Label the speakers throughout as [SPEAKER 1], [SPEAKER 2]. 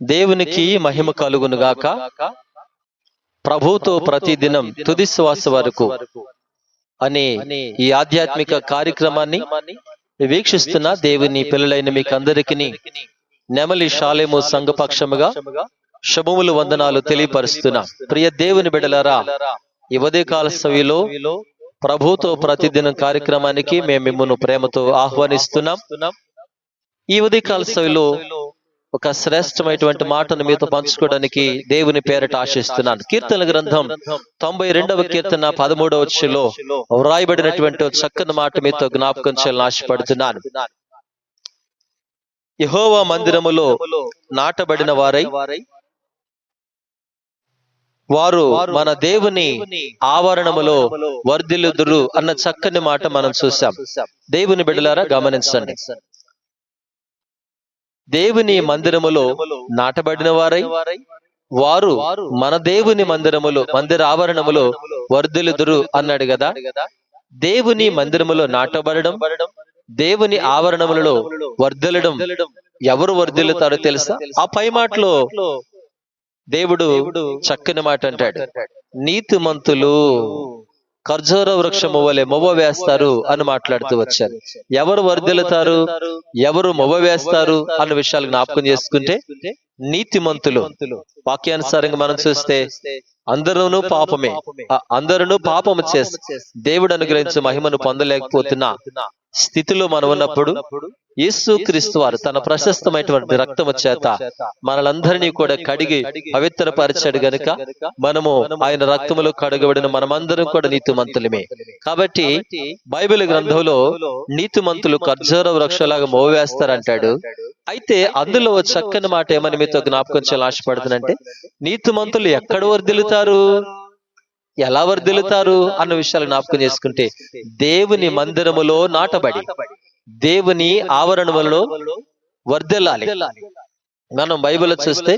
[SPEAKER 1] దేవునికి మహిమ కలుగునుగాక ప్రభుతో ప్రతిదినం తుది శ్వాస వరకు అనే ఈ ఆధ్యాత్మిక కార్యక్రమాన్ని వీక్షిస్తున్న దేవుని పిల్లలైన మీకు అందరికీ నెమలి షాలేము సంఘపక్షముగా శుభములు వందనాలు తెలియపరుస్తున్నా. ప్రియ దేవుని బిడలరా ఈ ఉదయకాల సవిలో ప్రభుతో ప్రతిదినం కార్యక్రమానికి మేము మిమ్మల్ని ప్రేమతో ఆహ్వానిస్తున్నాం. ఈ ఉదయకాల సవిలో ఒక శ్రేష్టమైనటువంటి మాటను మీతో పంచుకోవడానికి దేవుని పేరట ఆశిస్తున్నాను. కీర్తన గ్రంథం తొంభై రెండవ కీర్తన పదమూడవ వచ్చులో వ్రాయబడినటువంటి చక్కని మాట మీతో జ్ఞాపకం చేయాలని ఆశపడుతున్నాను. యహోవా మందిరములో నాటబడిన వారై వారు మన దేవుని ఆవరణములో వర్ధిల్లుదురు అన్న చక్కని మాట మనం చూసాం దేవుని బిడలారా గమనించండి. దేవుని మందిరములో నాటబడిన వారై వారు మన దేవుని మందిరములో మందిర ఆవరణములో వర్ధులుదురు అన్నాడు కదా. దేవుని మందిరములో నాటబడడం దేవుని ఆవరణములలో వర్ధలడం ఎవరు వర్ధిల్లుతారో తెలుసా? ఆ పై మాటలో దేవుడు చక్కని మాట అంటాడు. నీతిమంతులు ఖర్జూర వృక్షము వలె మొవ్వ వేస్తారు అని మాట్లాడుతూ వచ్చారు. ఎవరు వర్ధిల్లుతారు ఎవరు మొవ్వ వేస్తారు? అన్న విషయాలు జ్ఞాపకం చేసుకుంటే నీతిమంతులు. వాక్యానుసారంగా మనం చూస్తే అందరూను పాపమే. అందరూ పాపము చేస్తే దేవుడు అనుగ్రహించే మహిమను పొందలేకపోతున్నా. స్థితిలో మనం ఉన్నప్పుడు యేసు క్రీస్తు వారు తన ప్రశస్తమైనటువంటి రక్తము చేత మనలందరినీ కూడా కడిగి పవిత్రపరిచాడు గనుక మనము ఆయన రక్తములో కడగబడిన మనమందరం కూడా నీతిమంతులమే. కాబట్టి బైబిల్ గ్రంథంలో నీతిమంతులు ఖర్జూర వృక్షలాగా మోవేస్తారంటాడు అయితే అందులో చక్కని మాట ఏమని మీతో జ్ఞాపకం చేయాలని ఆశపడుతుందంటే నీతిమంతులు ఎక్కడ వర్దిలుతారు ఎలా వర్ధిల్లుతారు అన్న విషయాలు జ్ఞాపకం చేసుకుంటే దేవుని మందిరములో నాటబడి దేవుని ఆవరణములలో వర్ధిల్లాలి. మనం బైబిల్ చూస్తే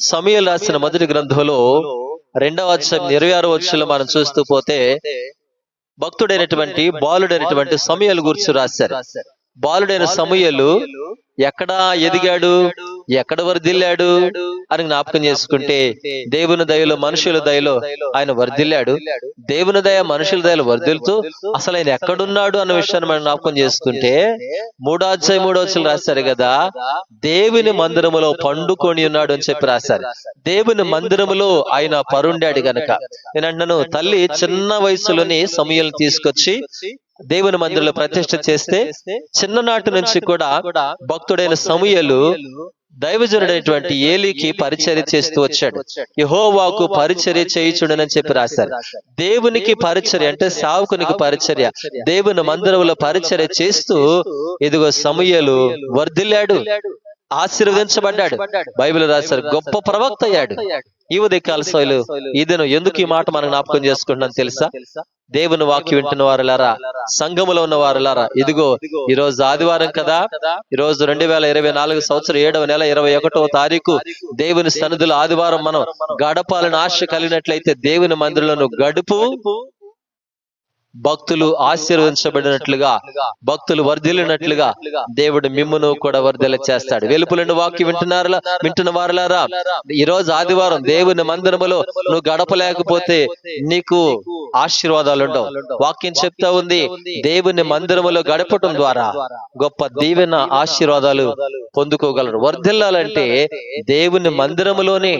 [SPEAKER 1] సమయం రాసిన మొదటి గ్రంథంలో రెండవ అధ్యాయం ఇరవై ఆరో వచ్చంలో మనం చూస్తూ పోతే భక్తుడైనటువంటి బాలుడైనటువంటి సమయాలు గురించి రాశారు. బాలుడైన సమయలు ఎక్కడ ఎదిగాడు? ఎక్కడ వర్ధిల్లాడు? అని జ్ఞాపకం చేసుకుంటే దేవుని దయలో మనుషుల దయలో ఆయన వర్ధిల్లాడు. దేవుని దయ మనుషుల దయలో వర్ధిల్తూ అసలు ఆయన ఎక్కడున్నాడు అన్న విషయాన్ని మనం జ్ఞాపకం చేసుకుంటే మూడో అధ్యాయ మూడో వచ్చలు రాశారు కదా దేవుని మందిరములో పండుకొని ఉన్నాడు అని చెప్పి రాశారు. దేవుని మందిరములో ఆయన పరుండాడు గనక. నేను తల్లి చిన్న వయసులోని సమయాలు తీసుకొచ్చి దేవుని మందిరంలో ప్రతిష్ఠ చేస్తే చిన్ననాటి నుంచి కూడా భక్తుడైన సమూయలు దైవజనుడైనటువంటి ఏలికి పరిచర్య చేస్తూ వచ్చాడు. యహోవాకు పరిచర్య చేయుచుడని చెప్పి రాశారు. దేవునికి పరిచర్య అంటే సావుకునికి పరిచర్య. దేవుని మందిరంలో పరిచర్య చేస్తూ ఇదిగో సమూయలు వర్ధిల్లాడు. ఆశీర్వదించబడ్డాడు. బైబిల్ రాశారు గొప్ప ప్రవక్త అయ్యాడు. ఈ ఉదయకాల శైలు ఈ దినం ఎందుకు ఈ మాట మనం జ్ఞాపకం చేసుకుంటున్నాం తెలుసా? దేవుని వాక్యం వింటున్న వారులారా సంఘములో ఉన్న వారులారా ఇదిగో ఈ రోజు ఆదివారం కదా ఈ రోజు రెండు వేల ఇరవై నాలుగు సంవత్సరం ఏడవ నెల ఇరవై ఒకటవ తారీఖు దేవుని సన్నిధులు ఆదివారం మనం గడపాలని ఆశ కలిగినట్లయితే దేవుని మందిరంలో గడుపు భక్తులు ఆశీర్వదించబడినట్లుగా భక్తులు వర్ధిల్లినట్లుగా దేవుడు మిమ్మును కూడా వర్ధిల్ల చేస్తాడు. వెలుపులను వాక్యం వింటున్నారా వింటున్న వారులారా? ఈ రోజు ఆదివారం దేవుని మందిరములో నువ్వు గడపలేకపోతే నీకు ఆశీర్వాదాలు ఉండవు వాక్యం చెప్తా ఉంది దేవుని మందిరములో గడపటం ద్వారా గొప్ప దీవెన ఆశీర్వాదాలు పొందుకోగలరు. వర్ధిల్లాలంటే దేవుని మందిరములోనే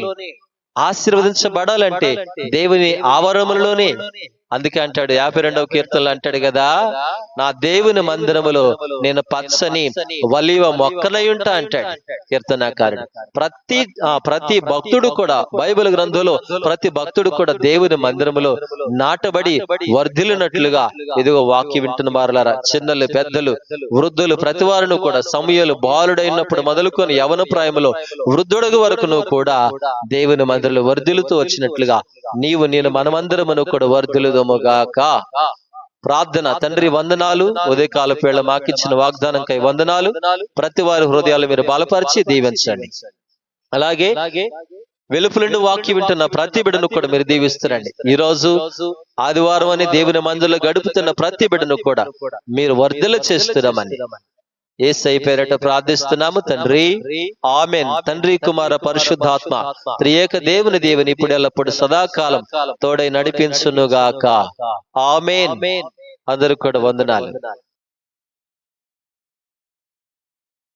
[SPEAKER 1] ఆశీర్వదించబడాలంటే దేవుని ఆవరణలోనే అందుకే అంటాడు యాభై రెండవ కీర్తనలు అంటాడు కదా నా దేవుని మందిరములో నేను పచ్చని వలివ మొక్కనై ఉంటా అంటాడు కీర్తనాకారుడు. ప్రతి ఆ ప్రతి భక్తుడు కూడా బైబిల్ గ్రంథంలో ప్రతి భక్తుడు కూడా దేవుని మందిరములో నాటబడి వర్ధిల్లినట్లుగా ఇదిగో వాక్య వింటున్న వారులారా చిన్నలు పెద్దలు వృద్ధులు ప్రతి వారును కూడా సమయాలు బాలుడైనప్పుడు మొదలుకొని యవన ప్రాయములో వృద్ధుడుగు వరకు నువ్వు కూడా దేవుని మందిరంలో వర్ధిల్లుతూ వచ్చినట్లుగా నీవు నేను మనమందరమును కూడా వర్ధిల్లుదముగాక ప్రార్థన తండ్రి వందనాలు. ఉదయకాల పేళ్ళ మాకిచ్చిన వాగ్దానంకై వందనాలు. ప్రతి వారి హృదయాలు మీరు బలపరిచి దీవించండి. అలాగే వెలుపు నుండి వాక్యం వింటున్న ప్రతి బిడ్డను కూడా మీరు దీవిస్తారండి. ఈ రోజు ఆదివారం అని దేవుని మందులో గడుపుతున్న ప్రతి బిడ్డను కూడా మీరు వర్ధల చేస్తున్నామని ఏసై పేరట ప్రార్థిస్తున్నాము తండ్రి. ఆమెన్. తండ్రి కుమార పరిశుద్ధాత్మ. త్రియేక దేవుని దేవుని ఇప్పుడు ఎల్లప్పుడు సదాకాలం తోడై నడిపించునుగాక. ఆమెన్. అందరికి కూడా వందనాలు.